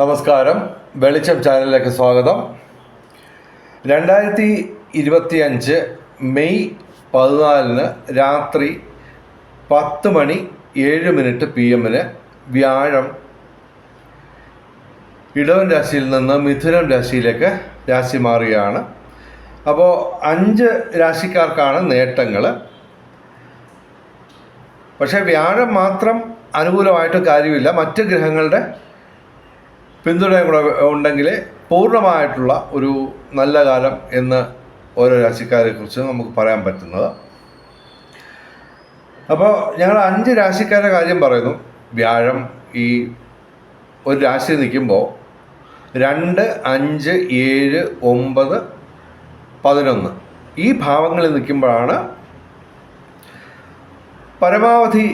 നമസ്കാരം. വെളിച്ചം ചാനലിലേക്ക് സ്വാഗതം. രണ്ടായിരത്തി ഇരുപത്തി അഞ്ച് മെയ് പതിനാലിന് രാത്രി പത്ത് മണി ഏഴ് മിനിറ്റ് പി എമ്മിന് വ്യാഴം ഇടവൻ രാശിയിൽ നിന്ന് മിഥുനം രാശിയിലേക്ക് രാശി മാറുകയാണ് അപ്പോൾ അഞ്ച് രാശിക്കാർക്കാണ് നേട്ടങ്ങൾ പക്ഷേ വ്യാഴം മാത്രം അനുകൂലമായിട്ട് കാര്യമില്ല. മറ്റ് ഗ്രഹങ്ങളുടെ പിന്തുണയും ഉണ്ടെങ്കിൽ പൂർണമായിട്ടുള്ള ഒരു നല്ല കാലം എന്ന് ഓരോ രാശിക്കാരെ കുറിച്ച് നമുക്ക് പറയാൻ പറ്റുന്നത്. അപ്പോൾ ഞങ്ങൾ അഞ്ച് രാശിക്കാരുടെ കാര്യം പറയുന്നു. വ്യാഴം ഈ ഒരു രാശി നിൽക്കുമ്പോൾ രണ്ട് അഞ്ച് ഏഴ് ഒമ്പത് പതിനൊന്ന് ഈ ഭാവങ്ങളിൽ നിൽക്കുമ്പോഴാണ് പരമാവധി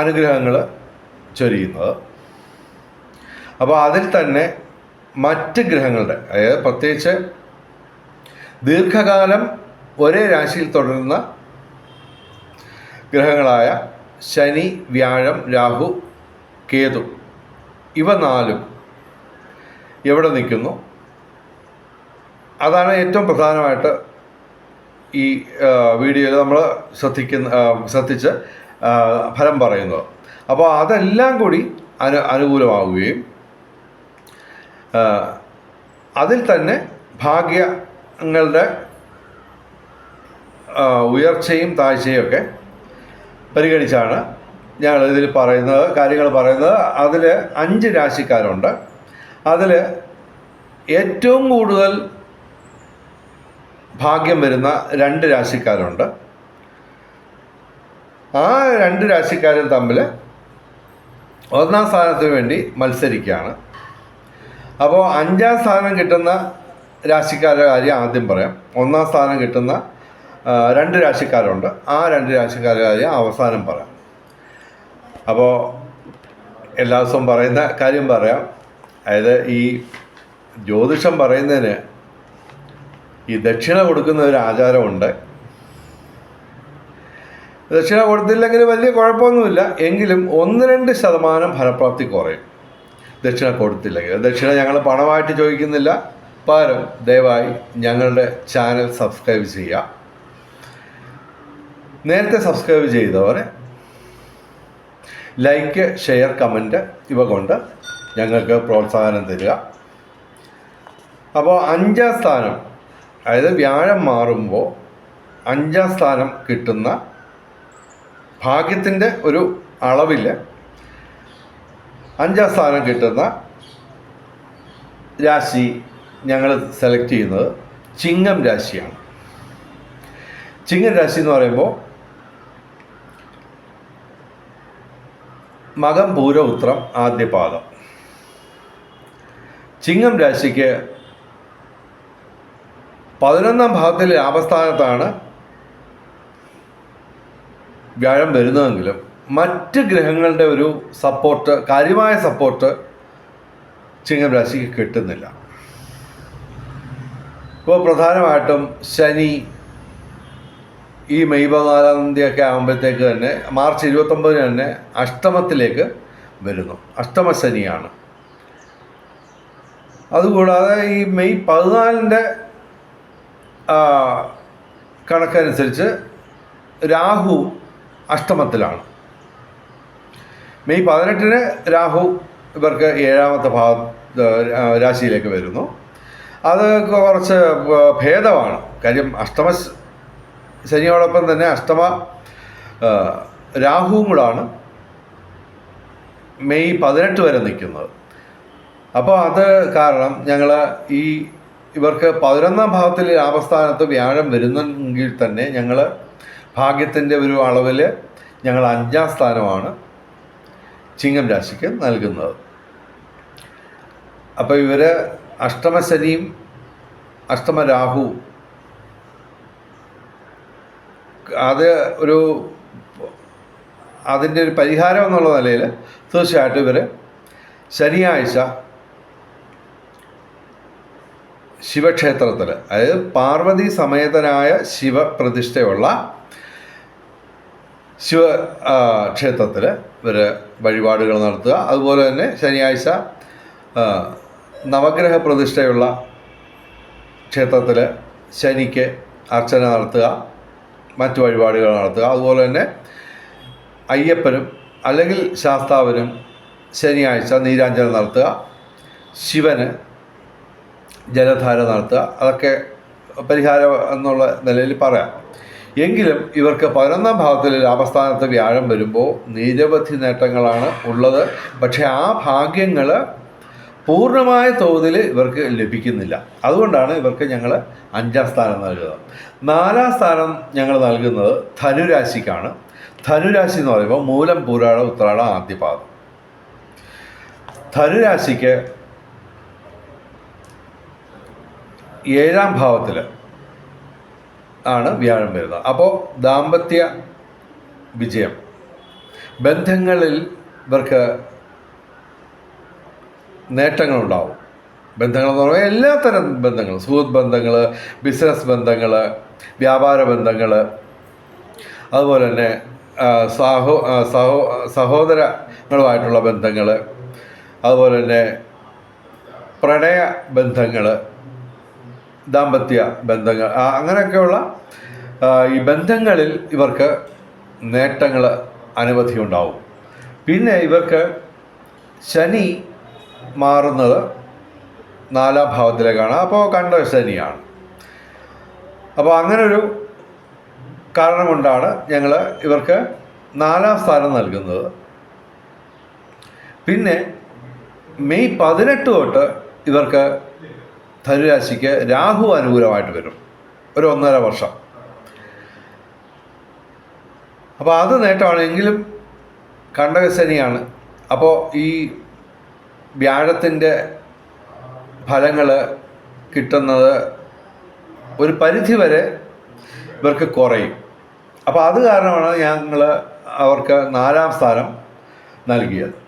അനുഗ്രഹങ്ങൾ ചൊരിയുന്നത്. അപ്പോൾ അതിൽ തന്നെ മറ്റ് ഗ്രഹങ്ങളുടെ അതായത് പ്രത്യേകിച്ച് ദീർഘകാലം ഒരേ രാശിയിൽ തുടരുന്ന ഗ്രഹങ്ങളായ ശനി വ്യാഴം രാഹു കേതു ഇവ നാലും എവിടെ നിൽക്കുന്നു? അതാണ് ഏറ്റവും പ്രധാനമായിട്ട് ഈ വീഡിയോയിൽ നമ്മൾ ശ്രദ്ധിക്കുന്ന ശ്രദ്ധിച്ച് ഫലം പറയുന്നത്. അപ്പോൾ അതെല്ലാം കൂടി അനു അനുകൂലമാവുകയും അതിൽ തന്നെ ഭാഗ്യങ്ങളുടെ ഉയർച്ചയും താഴ്ചയും ഒക്കെ പരിഗണിച്ചാണ് ഞങ്ങൾ ഇതിൽ പറയുന്നത് കാര്യങ്ങൾ പറയുന്നത്. അതിൽ അഞ്ച് രാശിക്കാരുണ്ട്. അതിൽ ഏറ്റവും കൂടുതൽ ഭാഗ്യം വരുന്ന രണ്ട് രാശിക്കാരുണ്ട്. ആ രണ്ട് രാശിക്കാരും തമ്മിൽ ഒന്നാം സ്ഥാനത്തിന് വേണ്ടി മത്സരിക്കുകയാണ്. അപ്പോൾ അഞ്ചാം സ്ഥാനം കിട്ടുന്ന രാശിക്കാരുടെ കാര്യം ആദ്യം പറയാം. ഒന്നാം സ്ഥാനം കിട്ടുന്ന രണ്ട് രാശിക്കാരുണ്ട്. ആ രണ്ട് രാശിക്കാരുടെ കാര്യം അവസാനം പറയാം. അപ്പോൾ എല്ലാ ദിവസവും പറയുന്ന കാര്യം പറയാം. അതായത് ഈ ജ്യോതിഷം പറയുന്നതിന് ഈ ദക്ഷിണ കൊടുക്കുന്ന ഒരു ആചാരമുണ്ട്. ദക്ഷിണ കൊടുത്തില്ലെങ്കിൽ വലിയ കുഴപ്പമൊന്നുമില്ല. എങ്കിലും ഒന്ന് രണ്ട് ശതമാനം ഫലപ്രാപ്തി കുറയും. ദക്ഷിണ കൊടുത്തില്ലെങ്കിൽ ദക്ഷിണ ഞങ്ങൾ പണമായിട്ട് ചോദിക്കുന്നില്ല. പകരം ദയവായി ഞങ്ങളുടെ ചാനൽ സബ്സ്ക്രൈബ് ചെയ്യുക. നേരത്തെ സബ്സ്ക്രൈബ് ചെയ്തവരെ ലൈക്ക് ഷെയർ കമന്റ് ഇവ കൊണ്ട് ഞങ്ങൾക്ക് പ്രോത്സാഹനം തരിക. അപ്പോൾ അഞ്ചാം സ്ഥാനം അതായത് വ്യാഴം മാറുമ്പോൾ അഞ്ചാം സ്ഥാനം കിട്ടുന്ന ഭാഗ്യത്തിന്റെ ഒരു അളവിൽ അഞ്ചാം സ്ഥാനം കിട്ടുന്ന രാശി ഞങ്ങൾ സെലക്ട് ചെയ്യുന്നത് ചിങ്ങം രാശിയാണ്. ചിങ്ങം രാശി എന്ന് പറയുമ്പോൾ മകം പൂര ഉത്രം ആദ്യപാദം ചിങ്ങം രാശിക്ക് പതിനൊന്നാം ഭാഗത്തിൽ ലാഭസ്ഥാനത്താണ് വ്യാഴം വരുന്നതെങ്കിലും മറ്റ് ഗ്രഹങ്ങളുടെ ഒരു സപ്പോർട്ട് കാര്യമായ സപ്പോർട്ട് ചിങ്ങം രാശിക്ക് കിട്ടുന്നില്ല. ഇപ്പോൾ പ്രധാനമായിട്ടും ശനി ഈ മെയ് പതിനാലാം തീയതിയൊക്കെ ആകുമ്പോഴത്തേക്ക് തന്നെ മാർച്ച് ഇരുപത്തൊമ്പതിന് തന്നെ അഷ്ടമത്തിലേക്ക് വരുന്നു. അഷ്ടമശനിയാണ്. അതുകൂടാതെ ഈ മെയ് പതിനാലിന്റെ കണക്കനുസരിച്ച് രാഹു അഷ്ടമത്തിലാണ്. മെയ് പതിനെട്ടിന് രാഹു ഇവർക്ക് ഏഴാമത്തെ ഭാഗ രാശിയിലേക്ക് വരുന്നു. അത് കുറച്ച് ഭേദമാണ്. കാര്യം അഷ്ടമ ശനിയോടൊപ്പം തന്നെ അഷ്ടമ രാഹുവും കൂടാണ് മെയ് പതിനെട്ട് വരെ നിൽക്കുന്നത്. അപ്പോൾ അത് കാരണം ഞങ്ങൾ ഈ ഇവർക്ക് പതിനൊന്നാം ഭാവത്തിൽ ലാഭസ്ഥാനത്ത് വ്യാഴം വരുന്നെങ്കിൽ തന്നെ ഞങ്ങൾ ഭാഗ്യത്തിന്റെ ഒരു അളവിൽ ഞങ്ങൾ അഞ്ചാം സ്ഥാനമാണ്. ചിങ്ങം രാശിക്ക് നൽകുന്നത്. അപ്പോൾ ഇവർ അഷ്ടമശനിയും അഷ്ടമരാഹു അത് ഒരു അതിന്റെ ഒരു പരിഹാരം എന്നുള്ള നിലയിൽ തീർച്ചയായിട്ടും ഇവർ ശനിയാഴ്ച ശിവക്ഷേത്രത്തിൽ അതായത് പാർവതി സമേതനായ ശിവപ്രതിഷ്ഠയുള്ള ശിവ ക്ഷേത്രത്തിൽ ഇവർ വഴിപാടുകൾ നടത്തുക. അതുപോലെ തന്നെ ശനിയാഴ്ച നവഗ്രഹ പ്രതിഷ്ഠയുള്ള ക്ഷേത്രത്തിൽ ശനിക്ക് അർച്ചന നടത്തുക. മറ്റു വഴിപാടുകൾ നടത്തുക. അതുപോലെ തന്നെ അയ്യപ്പനും അല്ലെങ്കിൽ ശാസ്താവിനും ശനിയാഴ്ച നീരാഞ്ജനം നടത്തുക. ശിവന് ജലധാര നടത്തുക. അതൊക്കെ പരിഹാരം എന്നുള്ള നിലയിൽ പറയാം. എങ്കിലും ഇവർക്ക് പതിനൊന്നാം ഭാഗത്തിൽ ലാഭസ്ഥാനത്ത് വ്യാഴം വരുമ്പോൾ നിരവധി നേട്ടങ്ങളാണ് ഉള്ളത്. പക്ഷേ ആ ഭാഗ്യങ്ങൾ പൂർണമായ തോതിൽ ഇവർക്ക് ലഭിക്കുന്നില്ല. അതുകൊണ്ടാണ് ഇവർക്ക് ഞങ്ങൾ അഞ്ചാം സ്ഥാനം നൽകുന്നത്. നാലാം സ്ഥാനം ഞങ്ങൾ നൽകുന്നത് ധനുരാശിക്കാണ്. ധനുരാശി എന്ന് പറയുമ്പോൾ മൂലം പൂരാട ഉത്രാട ആദ്യപാദം. ധനുരാശിക്ക് ഏഴാം ഭാവത്തിൽ ആണ് വ്യാഴം വരുന്നത്. അപ്പോൾ ദാമ്പത്യ വിജയം. ബന്ധങ്ങളിൽ ഇവർക്ക് നേട്ടങ്ങളുണ്ടാവും. ബന്ധങ്ങൾ എന്ന് പറയുമ്പോൾ എല്ലാത്തരം ബന്ധങ്ങൾ സുഹൃത്ത് ബന്ധങ്ങൾ ബിസിനസ് ബന്ധങ്ങൾ വ്യാപാര ബന്ധങ്ങൾ അതുപോലെ തന്നെ സാഹോ സഹോ സഹോദരങ്ങളുമായിട്ടുള്ള ബന്ധങ്ങൾ അതുപോലെ തന്നെ പ്രണയ ബന്ധങ്ങൾ ദാമ്പത്യ ബന്ധങ്ങൾ. അങ്ങനെയൊക്കെയുള്ള ഈ ബന്ധങ്ങളിൽ ഇവർക്ക് നേട്ടങ്ങൾ അനവധി ഉണ്ടാവും. പിന്നെ ഇവർക്ക് ശനി മാറുന്നത് നാലാം ഭാവത്തിലേക്കാണ്. അപ്പോൾ കണ്ട ശനിയാണ്. അപ്പോൾ അങ്ങനൊരു കാരണം കൊണ്ടാണ് ഞങ്ങൾ ഇവർക്ക് നാലാം സ്ഥാനം നൽകുന്നത്. പിന്നെ മെയ് പതിനെട്ട് തൊട്ട് ഇവർക്ക് ധനുരാശിക്ക് രാഹു അനുകൂലമായിട്ട് വരും. ഒരു ഒന്നര വർഷം. അപ്പോൾ അത് നേട്ടമാണ്. എങ്കിലും കണ്ടകശനിയാണ്. അപ്പോൾ ഈ വ്യാഴത്തിന്റെ ഫലങ്ങൾ കിട്ടുന്നത് ഒരു പരിധി വരെ ഇവർക്ക് കുറയും. അപ്പോൾ അത് കാരണമാണ് ഞങ്ങൾ അവർക്ക് നാലാം സ്ഥാനം നൽകിയത്.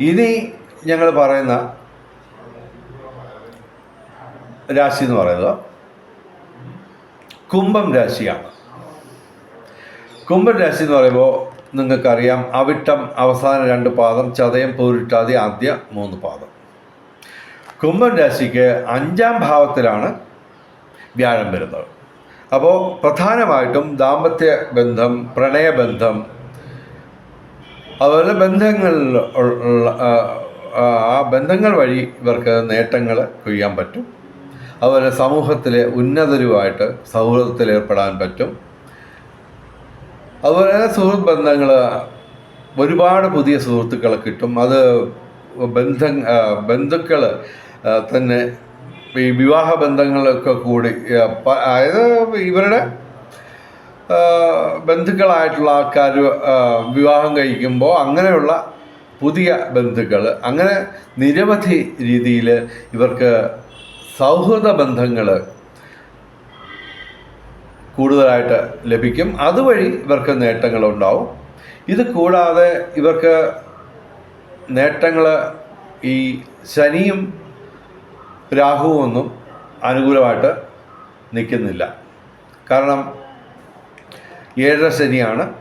ഇനി ഞങ്ങൾ പറയുന്ന രാശി എന്ന് പറയുന്നത് കുംഭം രാശിയാണ്. കുംഭം രാശി എന്ന് പറയുമ്പോൾ നിങ്ങൾക്കറിയാം അവിട്ടം അവസാന രണ്ട് പാദം ചതയം പൂരിട്ടാതി ആദ്യ മൂന്ന് പാദം. കുംഭം രാശിക്ക് അഞ്ചാം ഭാവത്തിലാണ് വ്യാഴം വരുന്നത്. അപ്പോൾ പ്രധാനമായിട്ടും ദാമ്പത്യ ബന്ധം പ്രണയബന്ധം അതുപോലെ ബന്ധങ്ങളിൽ ആ ബന്ധങ്ങൾ വഴി ഇവർക്ക് നേട്ടങ്ങൾ കൊയ്യാൻ പറ്റും. അതുപോലെ സമൂഹത്തിലെ ഉന്നതരുമായിട്ട് സൗഹൃദത്തിൽ ഏർപ്പെടാൻ പറ്റും. അതുപോലെ സുഹൃത്ത് ബന്ധങ്ങൾ ഒരുപാട് പുതിയ സുഹൃത്തുക്കൾ കിട്ടും. അത് ബന്ധ ബന്ധുക്കൾ തന്നെ ഈ വിവാഹ ബന്ധങ്ങളൊക്കെ കൂടി അതായത് ഇവരുടെ ബന്ധുക്കളായിട്ടുള്ള ആൾക്കാർ വിവാഹം കഴിക്കുമ്പോൾ അങ്ങനെയുള്ള പുതിയ ബന്ധുക്കൾ അങ്ങനെ നിരവധി രീതിയിൽ ഇവർക്ക് സൗഹൃദ ബന്ധങ്ങൾ കൂടുതലായിട്ട് ലഭിക്കും. അതുവഴി ഇവർക്ക് നേട്ടങ്ങളുണ്ടാവും. ഇത് കൂടാതെ ഇവർക്ക് നേട്ടങ്ങൾ ഈ ശനിയും രാഹുവും ഒന്നും അനുകൂലമായിട്ട് നിൽക്കുന്നില്ല. കാരണം ഏഴര ശനിയാണ്.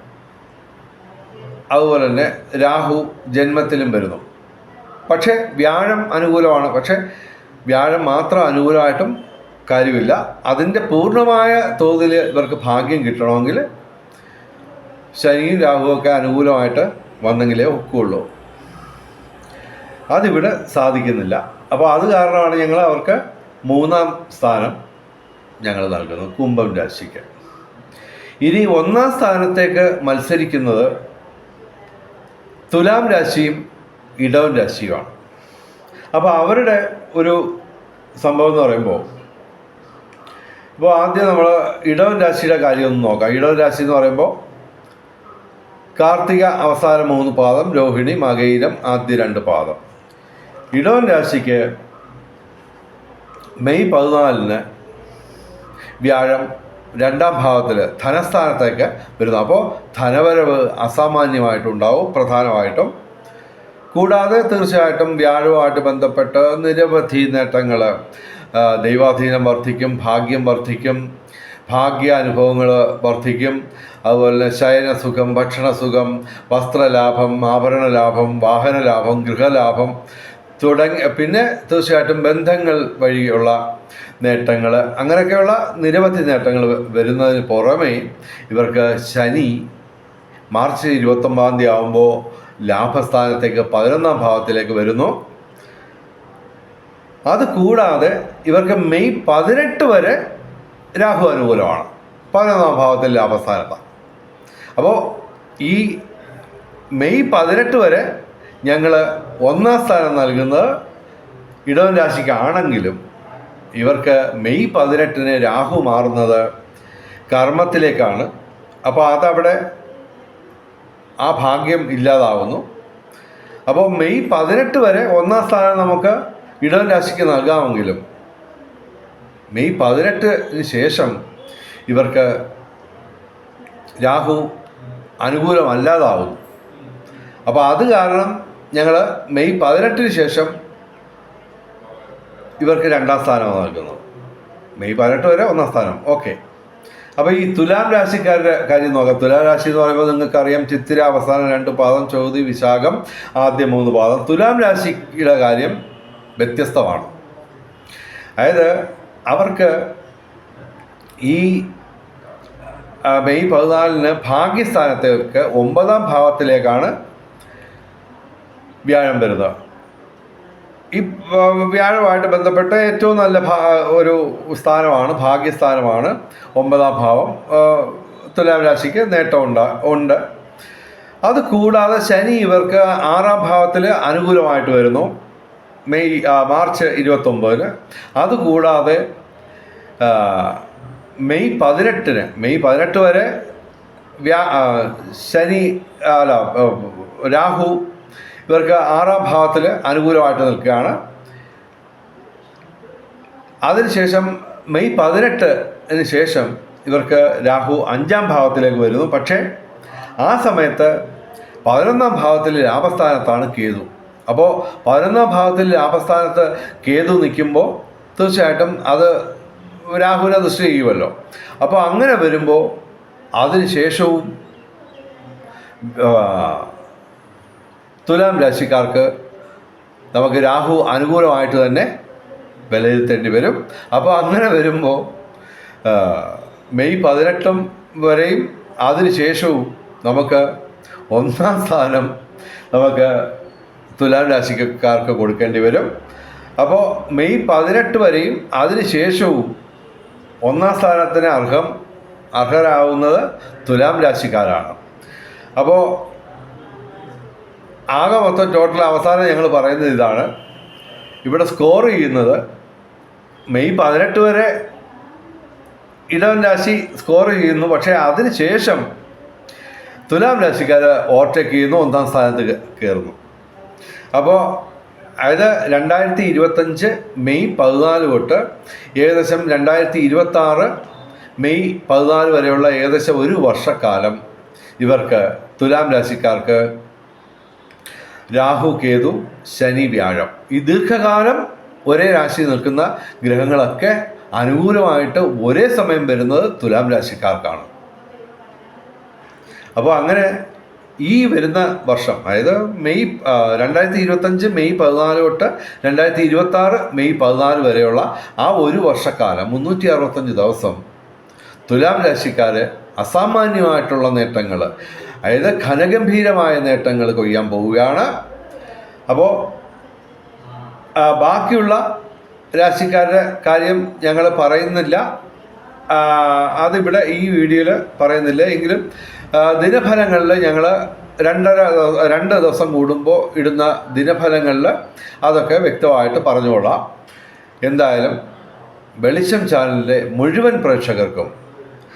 അതുപോലെ തന്നെ രാഹു ജന്മത്തിലും വരുന്നു. പക്ഷേ വ്യാഴം അനുകൂലമാണ്. പക്ഷേ വ്യാഴം മാത്രം അനുകൂലമായിട്ടും കാര്യമില്ല. അതിന്റെ പൂർണമായ തോതിൽ ഇവർക്ക് ഭാഗ്യം കിട്ടണമെങ്കിൽ ശനിയും രാഹുവൊക്കെ അനുകൂലമായിട്ട് വന്നെങ്കിലേ ഒക്കുള്ളൂ. അതിവിടെ സാധിക്കുന്നില്ല. അപ്പോൾ അത് കാരണമാണ് ഞങ്ങൾ അവർക്ക് മൂന്നാം സ്ഥാനം ഞങ്ങൾ നൽകുന്നത് കുംഭം രാശിക്ക്. ഇനി ഒന്നാം സ്ഥാനത്തേക്ക് മത്സരിക്കുന്നത് തുലാം രാശിയും ഇടവൻ രാശിയുമാണ്. അപ്പോൾ അവരുടെ ഒരു സംഭവം എന്ന് പറയുമ്പോൾ ഇപ്പോൾ ആദ്യം നമ്മൾ ഇടവൻ രാശിയുടെ കാര്യം ഒന്ന് നോക്കാം. ഇടവൻ രാശി എന്ന് പറയുമ്പോൾ കാർത്തിക അവസാന മൂന്ന് പാദം രോഹിണി മകയിരം ആദ്യ രണ്ട് പാദം. ഇടവൻ രാശിക്ക് മെയ് പതിനാലിന് വ്യാഴം രണ്ടാം ഭാവത്തിൽ ധനസ്ഥാനത്തേക്ക് വരുന്നു. അപ്പോൾ ധനവരവ് അസാമാന്യമായിട്ടുണ്ടാവും പ്രധാനമായിട്ടും. കൂടാതെ തീർച്ചയായിട്ടും വ്യാഴവുമായിട്ട് ബന്ധപ്പെട്ട് നിരവധി നേട്ടങ്ങൾ ദൈവാധീനം വർദ്ധിക്കും ഭാഗ്യം വർദ്ധിക്കും ഭാഗ്യാനുഭവങ്ങൾ വർദ്ധിക്കും. അതുപോലെ ശയനസുഖം ഭക്ഷണസുഖം വസ്ത്രലാഭം ആഭരണ ലാഭം വാഹന ലാഭം ഗൃഹലാഭം തുടങ്ങി പിന്നെ തീർച്ചയായിട്ടും ബന്ധങ്ങൾ വഴിയുള്ള നേട്ടങ്ങൾ അങ്ങനെയൊക്കെയുള്ള നിരവധി നേട്ടങ്ങൾ വരുന്നതിന് പുറമേ ഇവർക്ക് ശനി മാർച്ച് ഇരുപത്തൊമ്പതാം തീയതി ആകുമ്പോൾ ലാഭസ്ഥാനത്തേക്ക് പതിനൊന്നാം ഭാവത്തിലേക്ക് വരുന്നു. അത് കൂടാതെ ഇവർക്ക് മെയ് പതിനെട്ട് വരെ രാഹു അനുകൂലമാണ്. പതിനൊന്നാം ഭാവത്തിൽ ലാഭസ്ഥാനത്താണ്. അപ്പോൾ ഈ മെയ് പതിനെട്ട് വരെ ഞങ്ങൾ ഒന്നാം സ്ഥാനം നൽകുന്നത് ഇടവൻ രാശിക്കാണെങ്കിലും ഇവർക്ക് മെയ് പതിനെട്ടിന് രാഹു മാറുന്നത് കർമ്മത്തിലേക്കാണ്. അപ്പോൾ അതവിടെ ആ ഭാഗ്യം ഇല്ലാതാവുന്നു. അപ്പോൾ മെയ് പതിനെട്ട് വരെ ഒന്നാം സ്ഥാനം നമുക്ക് ഇടവൻ രാശിക്ക് നൽകാമെങ്കിലും മെയ് പതിനെട്ടിന് ശേഷം ഇവർക്ക് രാഹു അനുകൂലമല്ലാതാവുന്നു. അപ്പോൾ അത് കാരണം ഞങ്ങൾ മെയ് പതിനെട്ടിന് ശേഷം ഇവർക്ക് രണ്ടാം സ്ഥാനമാണ് നൽകുന്നത്. മെയ് പതിനെട്ട് വരെ ഒന്നാം സ്ഥാനം. ഓക്കെ. അപ്പോൾ ഈ തുലാം രാശിക്കാരുടെ കാര്യം നോക്കാം. തുലാം രാശി എന്ന് പറയുമ്പോൾ നിങ്ങൾക്ക് അറിയാം ചിത്തിര അവസാനം രണ്ട് പാദം ചോതി വിശാഖം ആദ്യ മൂന്ന് പാദം. തുലാം രാശിയുടെ കാര്യം വ്യത്യസ്തമാണ്. അതായത് അവർക്ക് ഈ മെയ് പതിനാലിന് ഭാഗ്യസ്ഥാനത്തേക്ക് ഒമ്പതാം ഭാവത്തിലേക്കാണ് വ്യാഴം വരുന്നത്. ഈ വ്യാഴമായിട്ട് ബന്ധപ്പെട്ട ഏറ്റവും നല്ല ഒരു സ്ഥാനമാണ് ഭാഗ്യസ്ഥാനമാണ് ഒമ്പതാം ഭാവം. തുലാം രാശിക്ക് നേട്ടം ഉണ്ട് ഉണ്ട്. അത് കൂടാതെ ശനി ഇവർക്ക് ആറാം ഭാവത്തിൽ അനുകൂലമായിട്ട് വരുന്നു. മെയ് മാർച്ച് ഇരുപത്തൊമ്പതിന് അതുകൂടാതെ മെയ് പതിനെട്ടിന് മെയ് പതിനെട്ട് വരെ വ്യാ ശനി അല്ല രാഹു ഇവർക്ക് ആറാം ഭാവത്തിൽ അനുകൂലമായിട്ട് നിൽക്കുകയാണ്. അതിനുശേഷം മെയ് പതിനെട്ടിന് ശേഷം ഇവർക്ക് രാഹു അഞ്ചാം ഭാവത്തിലേക്ക് വരുന്നു. പക്ഷേ ആ സമയത്ത് പതിനൊന്നാം ഭാവത്തിൽ ലാഭസ്ഥാനത്താണ് കേതു. അപ്പോൾ പതിനൊന്നാം ഭാവത്തിൽ ലാഭസ്ഥാനത്ത് കേതു നിൽക്കുമ്പോൾ തീർച്ചയായിട്ടും അത് രാഹുവിനെ ദൃഷ്ടി ചെയ്യുമല്ലോ അപ്പോൾ അങ്ങനെ വരുമ്പോൾ അതിന് ശേഷവും തുലാം രാശിക്കാർക്ക് നമുക്ക് രാഹു അനുകൂലമായിട്ട് തന്നെ വിലയിരുത്തേണ്ടി വരും. അപ്പോൾ അങ്ങനെ വരുമ്പോൾ മെയ് പതിനെട്ടും വരെയും അതിന് ശേഷവും നമുക്ക് ഒന്നാം സ്ഥാനം നമുക്ക് തുലാം രാശിക്കാർക്ക് കൊടുക്കേണ്ടി വരും. അപ്പോൾ മെയ് പതിനെട്ട് വരെയും അതിന് ശേഷവും ഒന്നാം സ്ഥാനത്തിന് അർഹം അർഹരാകുന്നത് തുലാം രാശിക്കാരാണ്. അപ്പോൾ ആകെ മൊത്തം ടോട്ടൽ അവസാനം ഞങ്ങൾ പറയുന്നത് ഇതാണ്. ഇവിടെ സ്കോർ ചെയ്യുന്നത് മെയ് പതിനെട്ട് വരെ ഇടവൻ രാശി സ്കോർ ചെയ്യുന്നു. പക്ഷേ അതിന് ശേഷം തുലാം രാശിക്കാർ ഓവർടേക്ക് ചെയ്യുന്നു ഒന്നാം സ്ഥാനത്ത് കയറുന്നു അപ്പോൾ അതായത് രണ്ടായിരത്തി ഇരുപത്തഞ്ച് മെയ് പതിനാല് തൊട്ട് ഏകദേശം രണ്ടായിരത്തി ഇരുപത്തി ആറ് മെയ് പതിനാല് വരെയുള്ള ഏകദേശം ഒരു വർഷക്കാലം ഇവർക്ക് തുലാം രാശിക്കാർക്ക് രാഹു കേതു ശനി വ്യാഴം. ഈ ദീർഘകാലം ഒരേ രാശി നിൽക്കുന്ന ഗ്രഹങ്ങളൊക്കെ അനുകൂലമായിട്ട് ഒരേ സമയം വരുന്നത് തുലാം രാശിക്കാർക്കാണ്. അപ്പോൾ അങ്ങനെ ഈ വരുന്ന വർഷം അതായത് മെയ് രണ്ടായിരത്തി ഇരുപത്തഞ്ച് മെയ് പതിനാല് തൊട്ട് രണ്ടായിരത്തി ഇരുപത്തി ആറ് മെയ് പതിനാല് വരെയുള്ള ആ ഒരു വർഷക്കാലം മുന്നൂറ്റി അറുപത്തഞ്ച് ദിവസം തുലാം രാശിക്കാർ അസാമാന്യമായിട്ടുള്ള നേട്ടങ്ങൾ അതായത് ഘനഗംഭീരമായ നേട്ടങ്ങൾ കൊയ്യാൻ പോവുകയാണ്. അപ്പോൾ ബാക്കിയുള്ള രാശിക്കാരുടെ കാര്യം ഞങ്ങൾ പറയുന്നില്ല. അതിവിടെ ഈ വീഡിയോയിൽ പറയുന്നില്ല. എങ്കിലും ദിനഫലങ്ങളിൽ ഞങ്ങൾ രണ്ടര രണ്ട് ദിവസം കൂടുമ്പോൾ ഇടുന്ന ദിനഫലങ്ങളിൽ അതൊക്കെ വ്യക്തമായിട്ട് പറഞ്ഞുകൊള്ളാം. എന്തായാലും വെളിച്ചം ചാനലിലെ മുഴുവൻ പ്രേക്ഷകർക്കും